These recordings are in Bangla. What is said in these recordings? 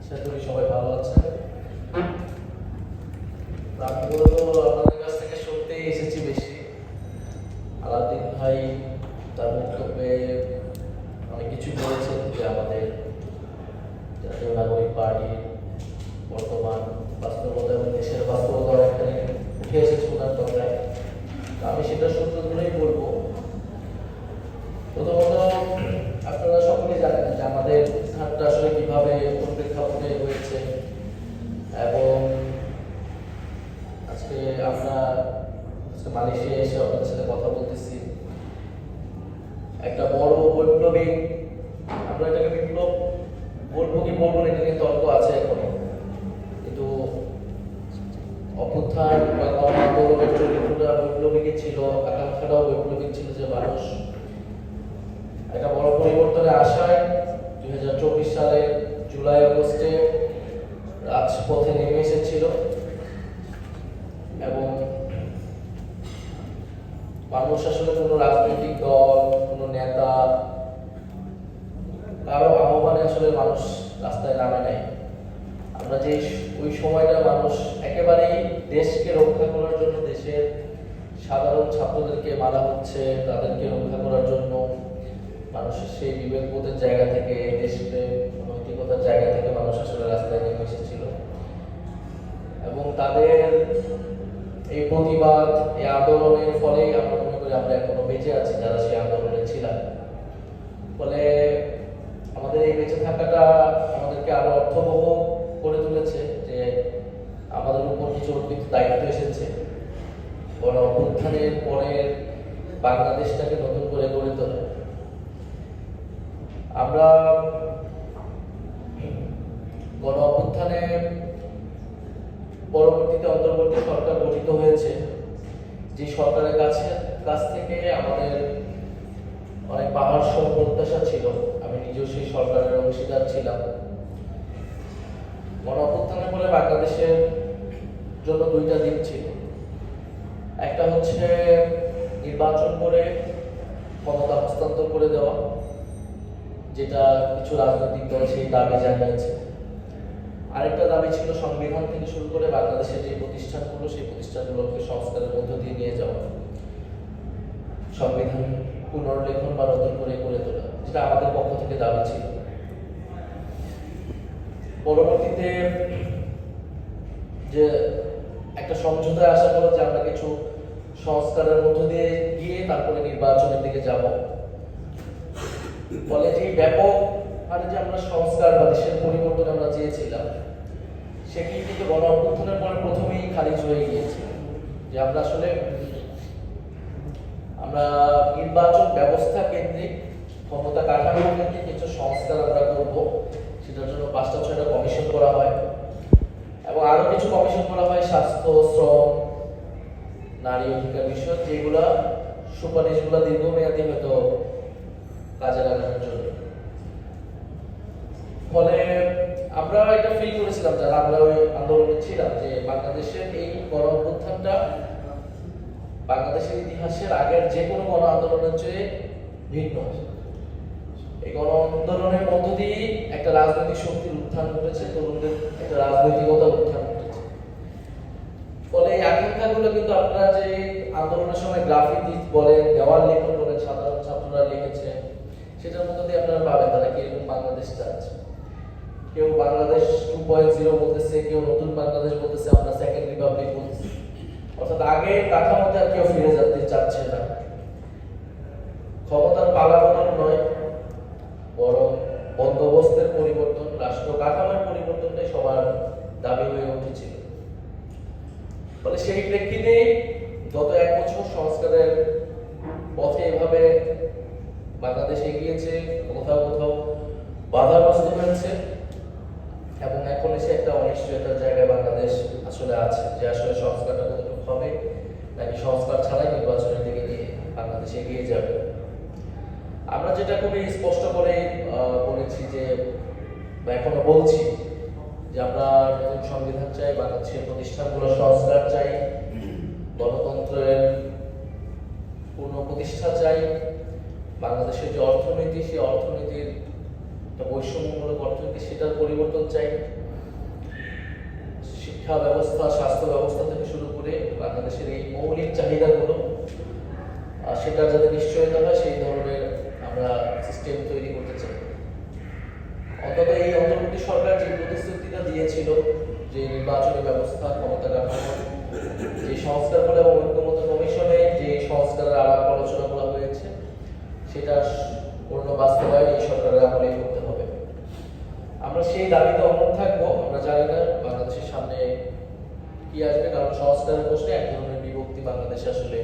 আশা করি সবাই ভালো আছেন। আমি মূলত আপনাদের কাছ থেকে শুনতেই এসেছি বেশি আলাদিন ভাই তার বক্তব্যে অনেক কিছু বলেছেন যে আমাদের জাতীয় নাগরিক পার্টির বর্তমান বাস্তবতা এবং দেশের বাস্তবতা অনেকখানি উঠে এসেছে ওনার কথায় তো আমি সেটা সূত্র ধরেই বলব প্রথমত আপনারা সকলেই জানেন যে আমাদের স্থানটা আসলে কীভাবে কোন প্রেক্ষাপটে হয়েছে এবং আজকে আমরা আজকে মালয়েশিয়া এসে আপনাদের সাথে কথা বলতেছি একটা বড় বৈপ্লবিক আমরা এটাকে বিপ্লব বলব কি বলব না এটা নিয়ে তর্ক আছে এখনও কিন্তু অভ্যুত্থান বা গণ আন্দোলনের চরিত্রটা বৈপ্লবিকই ছিল আকাঙ্ক্ষাটাও বৈপ্লবিক ছিল যে মানুষ একটা বড় পরিবর্তনের আশায় দুই হাজার চব্বিশ সালে জুলাই আগস্টে রাজপথে নেমে এসেছিল এবং মানুষ আসলে কোনো রাজনৈতিক দল, কোনো নেতা, কারও আহ্বানে আসলে মানুষ রাস্তায় নামে নাই। আমরা যে ওই সময়টা মানুষ একেবারেই দেশকে রক্ষা করার জন্য, দেশের সাধারণ ছাত্রদেরকে মারা হচ্ছে, তাদেরকে রক্ষা করার জন্য মানুষের সেই বিবেকবোধের জায়গা থেকে, দেশপ্রেম নৈতিকতার জায়গা থেকে মানুষ রাস্তায় নেমে এসেছিল এবং তাদের এই প্রতিবাদ, এই আন্দোলনের ফলেই আমরা মনে করি আমরা এখনও বেঁচে আছি, যারা সেই আন্দোলনে ছিলাম। ফলে আমাদের এই বেঁচে থাকাটা আমাদেরকে আরও অর্থবহ করে তুলেছে যে আমাদের উপর কিছু অর্পিত দায়িত্ব এসেছে। গণ অভ্যুত্থানের পরে বাংলাদেশটাকে নতুন করে গড়ে তোলা। আমরা অভ্যুত্থানে পরবর্তীতে অন্তর্বর্তী সরকার গঠিত হয়েছে। যে সরকারের কাছে, কাছ থেকে আমাদের অনেক পাহাড় সম প্রত্যাশা ছিল। আমি নিজেও সেই সরকারের অংশীদার ছিলাম। গণ অভ্যুত্থানের ফলে বাংলাদেশের জন্য দুইটা দিক ছিল। একটা হচ্ছে নির্বাচন করে ক্ষমতা হস্তান্তর করে দেওয়া, যেটা কিছু রাজনৈতিক দল সেই দাবি জানিয়েছে। আরেকটা দাবি ছিল সংবিধান থেকে শুরু করে বাংলাদেশের যে প্রতিষ্ঠানগুলো, সেই প্রতিষ্ঠানগুলোকে সংস্কারের মধ্য দিয়ে নিয়ে যাওয়া। সংবিধান পুনর্লেখন বা নতুন করে করে তোলা, যেটা আমাদের পক্ষ থেকে দাবি ছিল। পরবর্তীতে যে একটা সমঝোতায় আসা হলো যে আমরা কিছু সংস্কারের মধ্য দিয়ে গিয়ে তারপরে নির্বাচনের দিকে যাব ফলে যে ব্যাপক হারে যে আমরা সংস্কার বা দেশের পরিবর্তন আমরা চেয়েছিলাম, সেটি কিন্তু গণ অভ্যুত্থানের পরে প্রথমেই খারিজ হয়ে গিয়েছে। যে আমরা আসলে, আমরা নির্বাচন ব্যবস্থা কেন্দ্রিক ক্ষমতা কাঠামো কেন্দ্রিক কিছু সংস্কার আমরা করব, সেটার জন্য পাঁচটা ছয়টা কমিশন করা হয়। এবং আরও কিছু কমিশন করা হয়, স্বাস্থ্য, শ্রম, নারী অধিকার বিষয় যেগুলা সুপারিশগুলো দীর্ঘমেয়াদী হয়তো কাজে লাগানোর জন্য। ফলে আমরা এটা ফিল করেছিলাম যারা আমরা ওই আন্দোলনে ছিলাম যে বাংলাদেশের এই গণ অভ্যুত্থানটা বাংলাদেশের ইতিহাসের আগের যে কোনো গণ আন্দোলনের চেয়ে ভিন্ন। এই গণ আন্দোলনের মধ্য দিয়ে একটা রাজনৈতিক শক্তির উত্থান ঘটেছে, তরুণদের একটা রাজনৈতিকতা উত্থান ঘটেছে। ফলে এই আকাঙ্ক্ষাগুলো কিন্তু আপনারা যে আন্দোলনের সময় গ্রাফিতি বলেন, দেওয়াল লেখন বলেন, সাধারণ ছাত্ররা লিখেছে সেটার মধ্যে দিয়ে আপনারা পাবেন তারা কীরকম বাংলাদেশ চাচ্ছে। কেউ বাংলাদেশ টু পয়েন্ট জিরো বলতেছে, কেউ নতুন বাংলাদেশ বলতেছে, আমরা সেকেন্ড রিপাবলিক বলতেছি। অর্থাৎ আগে কাঠামোতে আর কেউ ফিরে যেতে চাচ্ছে না। ক্ষমতার পালাবদল নয়, বরং বন্দোবস্তের পরিবর্তন, রাষ্ট্র কাঠামোর পরিবর্তনটাই সবার দাবি হয়ে উঠেছিল ফলে সেই প্রেক্ষিতে গত এক বছর সংস্কারের পথে এভাবে বাংলাদেশ এগিয়েছে, কোথাও কোথাও বাধাগ্রস্ত হয়েছে এবং এখন এসে একটা অনিশ্চয়তার জায়গায় বাংলাদেশ আসলে আছে যে আসলে সংস্কারটা কতটুকু হবে নাকি সংস্কার ছাড়াই নির্বাচনের দিকে নিয়ে বাংলাদেশ এগিয়ে যাবে। আমরা যেটা খুবই স্পষ্ট করে বলেছি যে বা এখনও বলছি যে আমরা নতুন সংবিধান চাই বাংলাদেশের প্রতিষ্ঠানগুলো সংস্কার চাই গণতন্ত্রের পূর্ণ প্রতিষ্ঠা চাই বাংলাদেশের যে অর্থনীতি সেই অর্থনীতির বৈষম্যমূলক অর্থনীতি সেটার পরিবর্তন চাই। শিক্ষা ব্যবস্থা, স্বাস্থ্য ব্যবস্থা থেকে শুরু করে বাংলাদেশের এই মৌলিক চাহিদাগুলো সেটা যাতে নিশ্চয়তা হয়, সেই ধরনের আমরা সিস্টেম তৈরি করতে চাই। অন্তত এই অন্তর্বর্তী সরকার যে প্রতিশ্রুতিটা দিয়েছিল, যে নির্বাচনী ব্যবস্থা ক্ষমতা কাঠামো যে সংস্কারগুলো এবং ঐক্যমত কমিশনে যে সংস্কারের আলাপ আলোচনা করা হয়েছে সেটা পূর্ণ বাস্তবায়ন এই সরকারের আমলেই করতে হবে। আমরা সেই দাবিতে অমর থাকব, আমরা জানি না সামনে কি আসবে? কারণ সংস্কারের প্রশ্নে এক ধরনের বিভক্তি বাংলাদেশে আসলে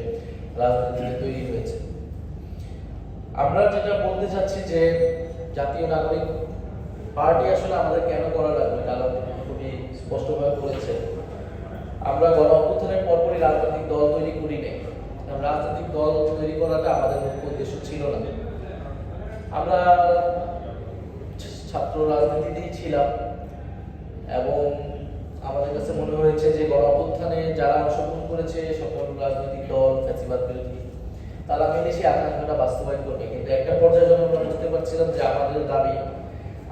রাজনীতিতে তৈরি হয়েছে। আমরা যেটা বলতে চাচ্ছি যে জাতীয় নাগরিক পার্টি আসলে আমাদের কেন করা লাগবে? কারণ খুবই স্পষ্টভাবে বলেছে। আমরা গণ অভ্যুত্থানের পরপরই রাজনৈতিক দল তৈরি করি নাই। রাজনৈতিক দল তৈরি করাটা আমাদের মুখ্য উদ্দেশ্য ছিল না। আমরা ছাত্র রাজনীতিতেই ছিলাম এবং আমাদের কাছে মনে হয়েছে যে গণ অভ্যুত্থানে যারা অংশগ্রহণ করেছে সকল রাজনৈতিক দল ফ্যাসিবাদ বিরোধী তারা মিলে সেই আকাঙ্ক্ষাটা বাস্তবায়ন করবে কিন্তু একটা পর্যায়ে যখন আমরা বুঝতে যে আমাদের দাবি,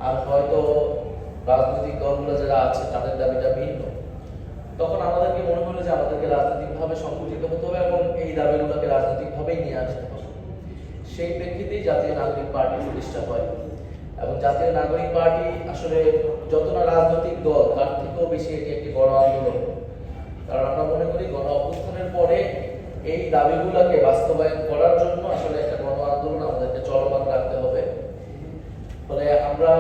আর হয়তো রাজনৈতিক দলগুলো যারা আছে, তাদের দাবিটা ভিন্ন। তখন আমাদেরকে মনে হলো যে আমাদেরকে রাজনৈতিকভাবে সংগঠিত হতে হবে এবং এই দাবিগুলোকে রাজনৈতিকভাবেই নিয়ে আসতে হবে? সেই প্রেক্ষিতেই জাতীয় নাগরিক পার্টি প্রতিষ্ঠা হয়। এবং জাতীয় নাগরিক পার্টি আসলে যত না রাজনৈতিক দল, তার থেকেও বেশি এটি একটি গণ আন্দোলন। কারণ আমরা মনে করি গণ অভ্যুত্থানের পরে এই দাবিগুলোকে বাস্তবায়ন করার জন্য আসলে একটা গণ আন্দোলন আমাদেরকে চলমান রাখতে হবে ফলে আমরা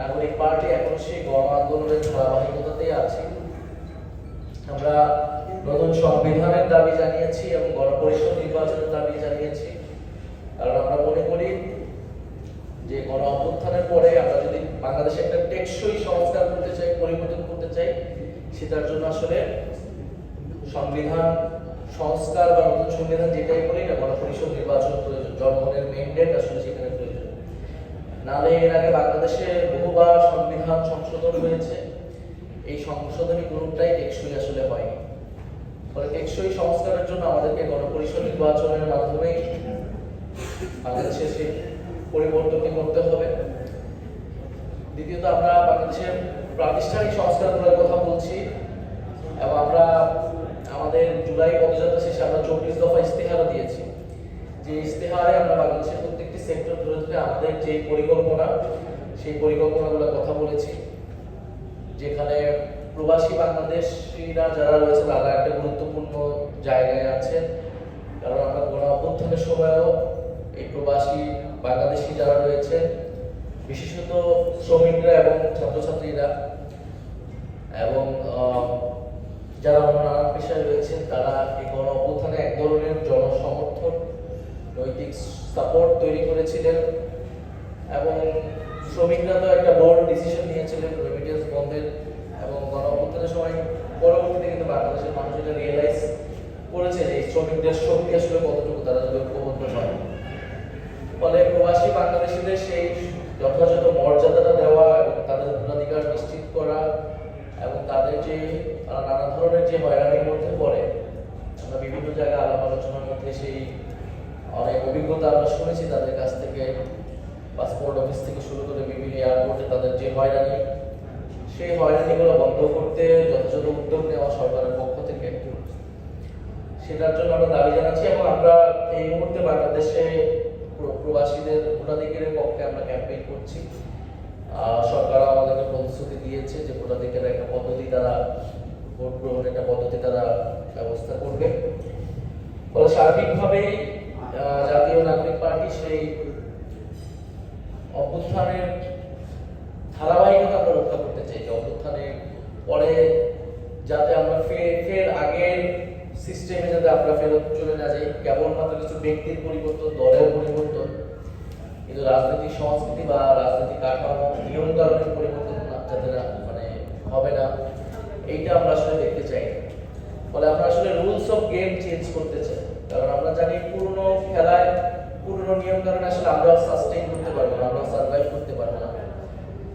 নাগরিক পার্টি এখন সেই গণ আন্দোলনের ধারাবাহিকতাতেই আছি। আমরা নতুন সংবিধানের দাবি জানিয়েছি এবং গণপরিষদ নির্বাচনের দাবি জানিয়েছি। কারণ আমরা মনে করি যে গণ অভ্যুত্থানের পরে আমরা যদি বাংলাদেশে একটা টেকসই সংস্কার করতে চাই, পরিবর্তন করতে চাই, সেটার জন্য আসলে সংবিধান, সংস্কার বা নতুন সংবিধান যেটাই করি না, গণপরিষদ নির্বাচন প্রয়োজন জনগণের মেন্ডেট আসলে সেখানে নাহলে এর আগে বাংলাদেশে বহুবার সংবিধান সংশোধন হয়েছে। এই সংশোধনী কোনোটাই টেকসই আসলে হয়নি। ফলে টেকসই সংস্কারের জন্য আমাদেরকে গণপরিষদ নির্বাচনের মাধ্যমেই বাংলাদেশে সেই পরিবর্তনটি করতে হবে। দ্বিতীয়ত, আমরা বাংলাদেশের প্রাতিষ্ঠানিক সংস্কারগুলোর কথা বলছি এবং আমরা আমাদের জুলাই পদযাত্রা শেষে আমরা চব্বিশ দফা ইস্তেহারও দিয়েছি। যে ইস্তেহারে আমরা বাংলাদেশের প্রত্যেকটি সেক্টর ধরে ধরে আমাদের যে পরিকল্পনা, সেই পরিকল্পনাগুলোর কথা বলেছি। যেখানে প্রবাসী বাংলাদেশিরা যারা রয়েছে, তারা একটা গুরুত্বপূর্ণ জায়গায় আছেন। কারণ আমরা গণ অভ্যুত্থানের সময়ও এই প্রবাসী বাংলাদেশি যারা রয়েছে, বিশেষত শ্রমিকরা এবং ছাত্রছাত্রীরা এবং যারা নানান পেশায় রয়েছেন, তারা এই গণ অভ্যুত্থানে এক ধরনের জনসমর্থন, নৈতিক সাপোর্ট তৈরি করেছিলেন এবং শ্রমিকরা তো একটা বড় ডিসিশন নিয়েছিলেন রেমিটেন্স বন্ধের এবং গণ অভ্যুত্থানের সময় পরবর্তীতে কিন্তু বাংলাদেশের মানুষ এটা রিয়েলাইজ করেছে যে শ্রমিকদের শক্তি আসলে কতটুকু, তারা যদি ঐক্যবদ্ধ হয়। ফলে প্রবাসী বাংলাদেশিদের সেই যথাযথ মর্যাদাটা দেওয়া এবং তাদের অগ্রাধিকার নিশ্চিত করা এবং তাদের যে নানা ধরনের যে হয়রানির মধ্যে পড়ে, আমরা বিভিন্ন জায়গায় আলাপ আলোচনার মধ্যে সেই অনেক অভিজ্ঞতা আমরা শুনেছি তাদের কাছ থেকে পাসপোর্ট অফিস থেকে শুরু করে বিভিন্ন এয়ারপোর্টে তাদের যে হয়রানি, সেই হয়রানিগুলো বন্ধ করতে, যথাযথ উদ্যোগ নেওয়া সরকারের পক্ষ থেকে। সেটার জন্য আমরা দাবি জানাচ্ছি এবং আমরা এই মুহূর্তে বাংলাদেশে প্র- প্রবাসীদের ভোটাধিকারের পক্ষে আমরা ক্যাম্পেইন করছি। সরকার আমাদেরকে প্রতিশ্রুতি দিয়েছে যে ভোটাধিকারের একটা পদ্ধতি তারা, ভোট গ্রহণের একটা পদ্ধতি তারা ব্যবস্থা করবে। ফলে সার্বিকভাবেই জাতীয় নাগরিক পার্টি সেই অভ্যুত্থানের ধারাবাহিকতা রক্ষা করতে চাই, যে অভ্যুত্থানের পরে যাতে আমরা ফের ফের আগের সিস্টেমে যাতে আমরা ফেরত চলে না যাই, কেবলমাত্র কিছু ব্যক্তির পরিবর্তন, দলের পরিবর্তন, কিন্তু রাজনৈতিক সংস্কৃতি বা রাজনৈতিক কাঠামো, নিয়ম কানুনের পরিবর্তন যাতে না মানে হবে না, এইটা আমরা আসলে দেখতে চাই। ফলে আমরা আসলে রুলস অফ গেম চেঞ্জ করতে চাই। কারণ আমরা জানি পুরনো খেলায়, পুরনো নিয়ম কারণ আসলে আমরা সাস্টেইন করতে পারব না, আমরা সার্ভাইভ করতে পারব না।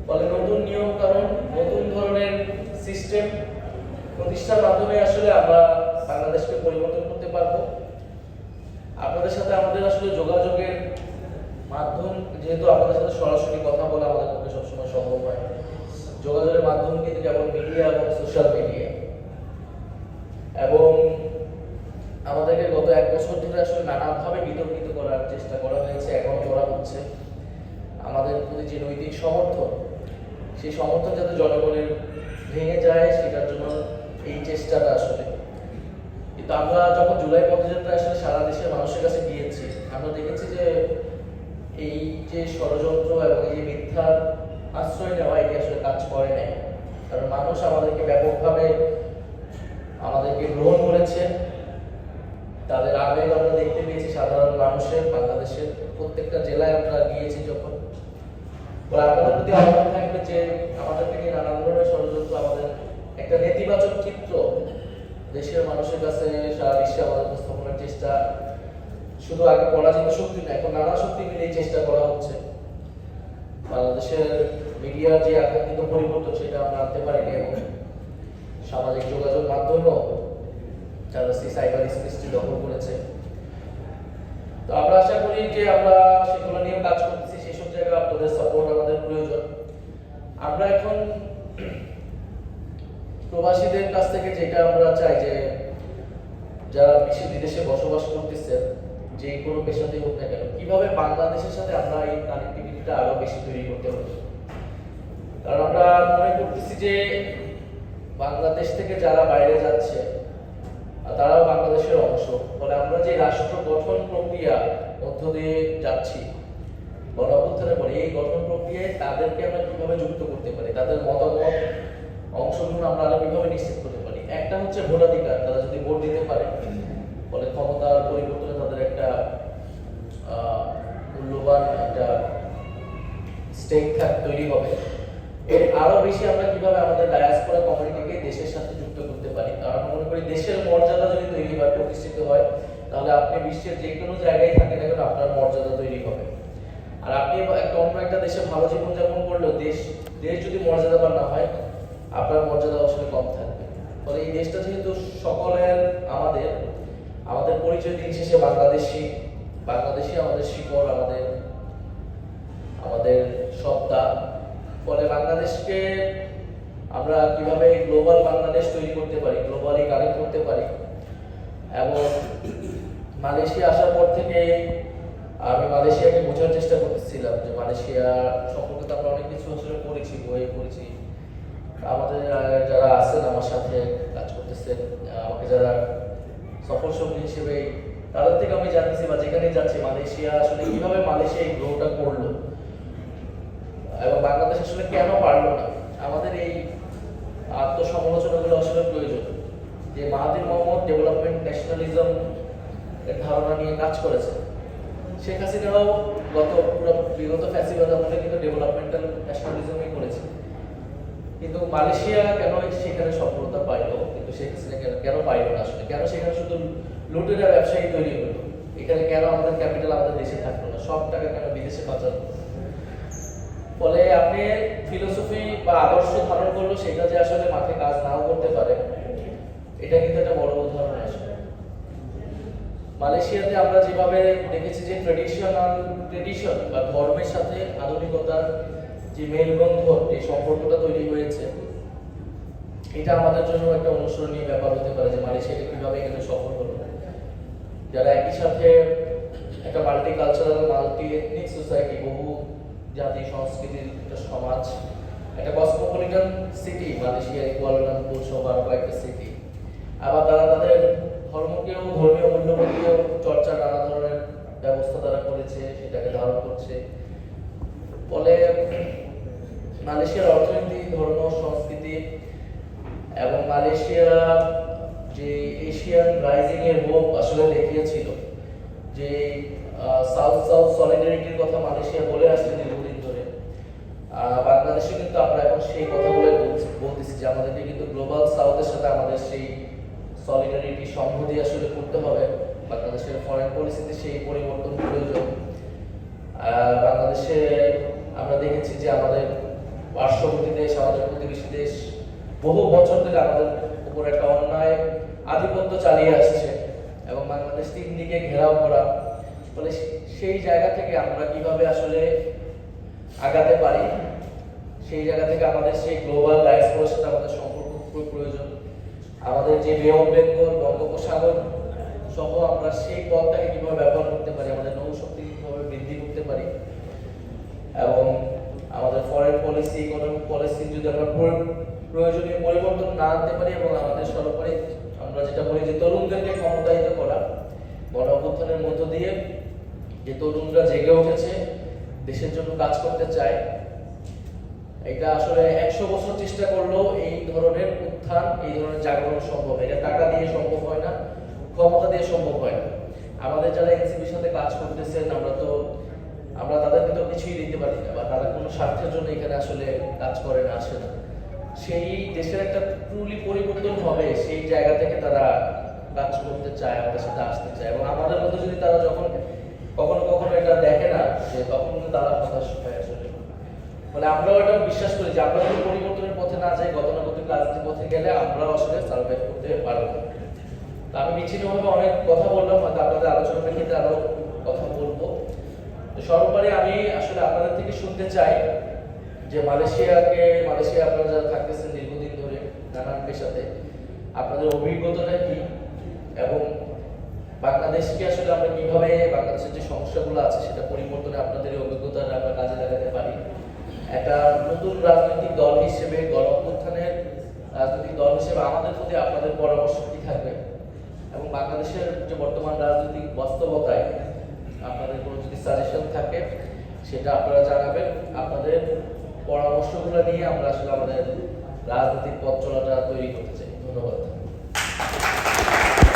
ফলে নতুন নিয়ম কারণ নতুন ধরনের সিস্টেম প্রতিষ্ঠার মাধ্যমে আসলে আমরা বাংলাদেশকে পরিবর্তন করতে পারব। আপনাদের সাথে আমাদের আসলে যোগাযোগের মাধ্যম, যেহেতু আপনাদের সাথে সরাসরি কথা বলা আমাদের পক্ষে সবসময় সম্ভব হয় মাধ্যম কিন্তু যেমন মিডিয়া এবং সোশ্যাল মিডিয়া এবং বছর ধরে আসলে নানাভাবে বিতর্কিত করার চেষ্টা করা হয়েছে, এখন করা হচ্ছে। আমাদের প্রতি যে নৈতিক সমর্থন, সেই সমর্থন যাতে জনগণের ভেঙে যায়, সেটার জন্য এই চেষ্টাটা আসলে। কিন্তু আমরা যখন জুলাই পদযাত্রা আসলে সারা দেশের মানুষের কাছে গিয়েছি, আমরা দেখেছি যে এই যে ষড়যন্ত্র এবং এই যে মিথ্যার আশ্রয় নেওয়া, এটি আসলে কাজ করে নাই। কারণ মানুষ আমাদেরকে ব্যাপকভাবে আমাদেরকে গ্রহণ করেছে। তাদের আবেগ আমরা দেখতে পেয়েছি সাধারণ মানুষের, বাংলাদেশের প্রত্যেকটা জেলায় আমরা গিয়েছি যখন। আপনাদের প্রতি আহ্বান থাকবে যে আমাদেরকে নিয়ে নানান ধরনের ষড়যন্ত্র, আমাদের একটা নেতিবাচক চিত্র দেশের মানুষের কাছে সারা বিশ্বে আমাদের উপস্থাপনের চেষ্টা। শুধু আগে পরাজিত শক্তি না, এখন নানা শক্তি মিলে চেষ্টা করা হচ্ছে। বাংলাদেশের মিডিয়ার যে আকাঙ্ক্ষিত পরিবর্তন, সেটা আমরা আনতে পারিনি এবং সামাজিক যোগাযোগ মাধ্যমেও যারা সেই সাইবার স্পেসটি দখল করেছে। তো আমরা আশা করি যে আমরা সেগুলো নিয়ে কাজ করতেছি, সেসব জায়গায় আপনাদের সাপোর্ট আমাদের প্রয়োজন। আমরা এখন প্রবাসীদের কাছ থেকে যেটা আমরা চাই যে, যারা বিশ্ব বিদেশে বসবাস করতেছে, যে কোনো পেশাতেই হোক না কেন, কীভাবে বাংলাদেশের সাথে আমরা এই কানেক্টিভিটিটা আরও বেশি তৈরি করতে পারি? কারণ আমরা মনে করতেছি যে, বাংলাদেশ থেকে যারা বাইরে যাচ্ছে তারাও বাংলাদেশের অংশ। ফলে আমরা যে রাষ্ট্র গঠন প্রক্রিয়া মধ্য দিয়ে যাচ্ছি গণঅভ্যুত্থানের পরে এই গঠন প্রক্রিয়ায় তাদেরকে আমরা কীভাবে যুক্ত করতে পারি, তাদের মতামত, অংশগ্রহণ আমরা আরও কীভাবে নিশ্চিত করতে পারি। একটা হচ্ছে ভোটাধিকার, তারা যদি ভোট দিতে পারে, ফলে ক্ষমতার পরিবর্তনে তাদের একটা মূল্যবান একটা স্টেক তৈরি হবে। এর আরও বেশি আমরা কীভাবে আমাদের ডায়াসপোরা কমিউনিটিকে দেশের সাথে পারি আমরা মনে করি দেশের মর্যাদা যদি তৈরি হয়, প্রতিষ্ঠিত হয়, তাহলে আপনি বিশ্বের যে কোনো জায়গায় থাকেন না কেন আপনার মর্যাদা তৈরি হবে। আর আপনি অন্য একটা দেশে ভালো জীবনযাপন করলেও দেশ দেশ যদি মর্যাদাবান না হয়, আপনার মর্যাদা আসলে কম থাকবে। ফলে এই দেশটা যেহেতু সকলের আমাদের আমাদের পরিচয় দিন শেষে বাংলাদেশি বাংলাদেশি আমাদের শিকড়, আমাদের আমাদের সত্তা। ফলে বাংলাদেশকে আমরা কীভাবে গ্লোবাল বাংলাদেশ তৈরি করতে পারি, গ্লোবালি কানেক্ট করতে পারি। এবং মালয়েশিয়া আসার পর থেকে আমি মালয়েশিয়াকে বোঝার চেষ্টা করতেছিলাম যে মালয়েশিয়া সম্পর্কে তো আমরা অনেক কিছু আসলে পড়েছি বই পড়েছি। আমাদের যারা আছেন আমার সাথে কাজ করতেছেন আমাকে যারা সফল সঙ্গী হিসেবে, তাদের থেকে আমি জানতেছি বা যেখানে যাচ্ছি, মালয়েশিয়া আসলে কীভাবে মালয়েশিয়া এই গ্রোটা করল। এবং বাংলাদেশ আসলে কেন পারল না? আমাদের এই আত্মসমালোচনাগুলো আসলে প্রয়োজন। যে মাহাতির মোহাম্মদ ডেভেলপমেন্ট ন্যাশনালিজম এর ধারণা নিয়ে কাজ করেছে শেখ হাসিনাও গত পুরো বিগত ফ্যাসিবাদ আমলে কিন্তু ডেভেলপমেন্টাল ন্যাশনালিজমই করেছে কিন্তু মালয়েশিয়া কেন সেখানে সফলতা পাইলো? কিন্তু শেখ হাসিনা কেন কেন পাইলো না আসলে? কেন সেখানে শুধু লুটেরা ব্যবসায়ী তৈরি হলো? এখানে কেন আমাদের ক্যাপিটাল আমাদের দেশে থাকল না? সব টাকা কেন বিদেশে পাচার? ফলে আপনি ফিলোসফি বা আদর্শ ধারণ করল সেটা যে আসলে মাঠে কাজ নাও করতে পারে, এটা কিন্তু একটা বড় উদাহরণ আসলে। মালয়েশিয়াতে আমরা যেভাবে দেখেছি যে ট্রেডিশনাল ট্রেডিশন বা ধর্মের সাথে আধুনিকতার যে মেলবন্ধন এই সম্পর্কটা তৈরি হয়েছে, এটা আমাদের জন্য একটা অনুসরণীয় ব্যাপার হতে পারে যে মালয়েশিয়াকে কীভাবে এখানে সফল হলো। যারা একই সাথে একটা multi cultural multi ethnic society বহু জাতি সংস্কৃতির একটা সমাজ, একটা কসমোপলিটন সিটি মালয়েশিয়া, কুয়ালালামপুর সহ কয়েকটা সিটি আবার তারা তাদের ধর্মকেও, ধর্মীয় মূল্যবোধকেও চর্চা নানা ধরনের ব্যবস্থা তারা করেছে, সেটাকে ধারণ করছে। ফলে মালয়েশিয়ার অর্থনীতি, ধর্ম, সংস্কৃতি এবং মালয়েশিয়া যে এশিয়ান রাইজিং এর হোপ আসলে দেখিয়েছিল, যে সাউথ সাউথ সলিডারিটির কথা মালয়েশিয়া বলে আসছে বাংলাদেশে কিন্তু আমরা এখন সেই কথাগুলো বলতেছি যে আমাদেরকে কিন্তু গ্লোবাল সাউথের সাথে আমাদের সেই সলিডারিটি সংহতি আসলে করতে হবে। বাংলাদেশের ফরেন পলিসিতে সেই পরিবর্তন প্রয়োজন। বাংলাদেশে আমরা দেখেছি যে আমাদের পার্শ্ববর্তী দেশ, আমাদের প্রতিবেশী দেশ বহু বছর ধরে আমাদের উপর একটা অন্যায় আধিপত্য চালিয়ে আসছে এবং বাংলাদেশ তিন দিকে ঘেরাও করা। ফলে সেই জায়গা থেকে আমরা কীভাবে আসলে আগাতে পারি? সেই জায়গা থেকে আমাদের সেই গ্লোবাল ডায়াসপোরার সাথে আমাদের সম্পর্ক খুবই প্রয়োজন। আমাদের যে বে বেঙ্গল বঙ্গোপসাগর সহ আমরা সেই পথটাকে কীভাবে ব্যবহার করতে পারি, আমাদের নৌশক্তি কীভাবে বৃদ্ধি করতে পারি, এবং আমাদের ফরেন পলিসি ইকোনমিক পলিসি যদি আমরা প্রয়োজনীয় পরিবর্তন না আনতে পারি এবং আমাদের সর্বোপরি আমরা যেটা বলি যে তরুণদেরকে ক্ষমতায়িত করা গণ অভ্যুত্থানের মধ্য দিয়ে যে তরুণরা জেগে উঠেছে, দেশের জন্য কাজ করতে চায় এটা আসলে একশো বছর চেষ্টা করলেও এই ধরনের উত্থান, এই ধরনের জাগরণ সম্ভব এটা টাকা দিয়ে সম্ভব হয় না, ক্ষমতা দিয়ে সম্ভব হয় না। আমাদের যারা এনসিপির সাথে কাজ করতেছেন, আমরা তো, আমরা তাদেরকে তো কিছুই দিতে পারি না, বা তারা কোনো স্বার্থের জন্য এখানে আসলে কাজ করে না, আসে না। সেই দেশের একটা ট্রুলি পরিবর্তন হবে, সেই জায়গা থেকে তারা কাজ করতে চায়, আমাদের সাথে আসতে চায়। এবং আমাদের মধ্যে যদি তারা যখন কখনো কখনো এটা দেখে না, যে তখন তারা হতাশ হয় আসলে মানে আমরাও এটা বিশ্বাস করি যে আমরা যদি পরিবর্তনের পথে না যাই, গতানুগতিক রাজনীতির পথে গেলে আমরাও আসলে সার্ভাইভ করতে পারব না। তো আমি বিচ্ছিন্নভাবে অনেক কথা বললাম, হয়তো আপনাদের আলোচনার প্রেক্ষিতে আরও কথা বলব। সর্বোপরি আমি আসলে আপনাদের থেকে শুনতে চাই যে মালয়েশিয়াকে মালয়েশিয়া আপনারা যারা থাকতেছেন দীর্ঘদিন ধরে নানান পেশাতে, আপনাদের অভিজ্ঞতাটা কি? এবং বাংলাদেশকে আসলে আমরা কীভাবে, বাংলাদেশের যে সমস্যাগুলো আছে সেটা পরিবর্তনে আপনাদের এই অভিজ্ঞতা আমরা কাজে লাগাতে পারি? একটা নতুন রাজনৈতিক দল হিসেবে গণ রাজনৈতিক দল হিসেবে আমাদের প্রতি আপনাদের পরামর্শ কি থাকবে? এবং বাংলাদেশের যে বর্তমান রাজনৈতিক বাস্তবতায় আপনাদের কোনো যদি সাজেশন থাকে, সেটা আপনারা জানাবেন। আপনাদের পরামর্শগুলো নিয়ে আমরা আসলে আমাদের রাজনৈতিক পথ চলাটা তৈরি করতে চাই। ধন্যবাদ।